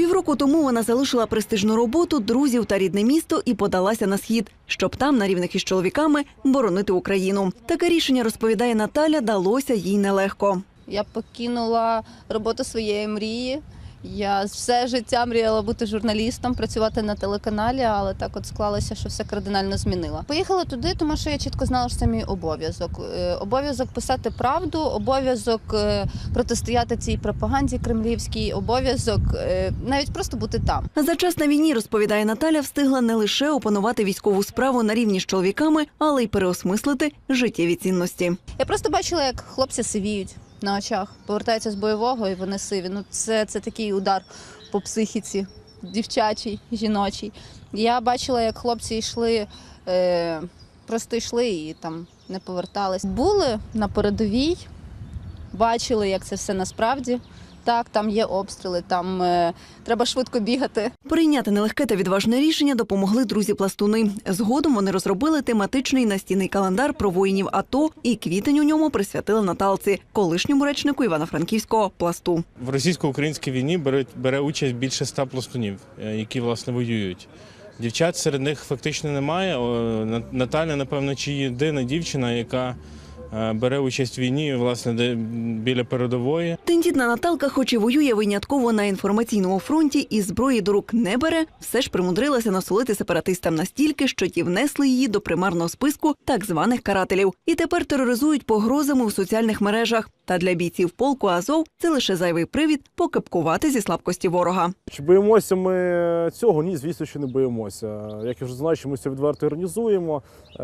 Півроку тому вона залишила престижну роботу, друзів та рідне місто і подалася на схід, щоб там, на рівних із чоловіками, боронити Україну. Таке рішення розповідає Наталя, далося їй нелегко. Я покинула роботу своєї мрії. Я все життя мріяла бути журналістом, працювати на телеканалі, але так от склалося, що все кардинально змінила. Поїхала туди, тому що я чітко знала, що це мій обов'язок. Е, Обов'язок писати правду, обов'язок е, протистояти цій пропаганді кремлівській, обов'язок е, навіть просто бути там. За час на війні, розповідає Наталя, встигла не лише опанувати військову справу на рівні з чоловіками, але й переосмислити життєві цінності. Я просто бачила, як хлопці сивіють на очах, повертаються з бойового, і вони сиві. Ну це, це такий удар по психіці, дівчачій, жіночій. Я бачила, як хлопці йшли, е, просто йшли і там не повертались. Були на передовій, бачили, як це все насправді. Так, там є обстріли, там е, треба швидко бігати. Прийняти нелегке та відважне рішення допомогли друзі-пластуни. Згодом вони розробили тематичний настінний календар про воїнів АТО, і квітень у ньому присвятили Наталці, колишньому речнику Івано-Франківського пласту. В російсько-українській війні беруть бере участь більше ста пластунів, е, які власне воюють. Дівчат серед них фактично немає. На- Наталя, напевно, чи єдина дівчина, яка бере участь в війні, власне, де біля передової. Тендітна Наталка, хоч і воює винятково на інформаційному фронті і зброї до рук не бере, все ж примудрилася насолити сепаратистам настільки, що ті внесли її до примарного списку так званих карателів, і тепер тероризують погрозами у соціальних мережах. Та для бійців полку Азов це лише зайвий привід покипкувати зі слабкості ворога. Чи боїмося ми цього? Ні, звісно, що не боїмося. Як я вже знаю, що ми це відверто організуємо. Е,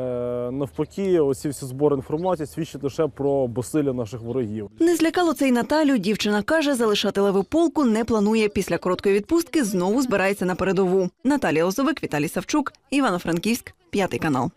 навпаки, оці всі збори інформації свідчать лише про безсилля наших ворогів. Не злякало це й Наталю. Дівчина каже, залишати леву полку не планує. Після короткої відпустки знову збирається на передову. Наталія Озовик, Віталій Савчук, Івано-Франківськ, п'ятий канал.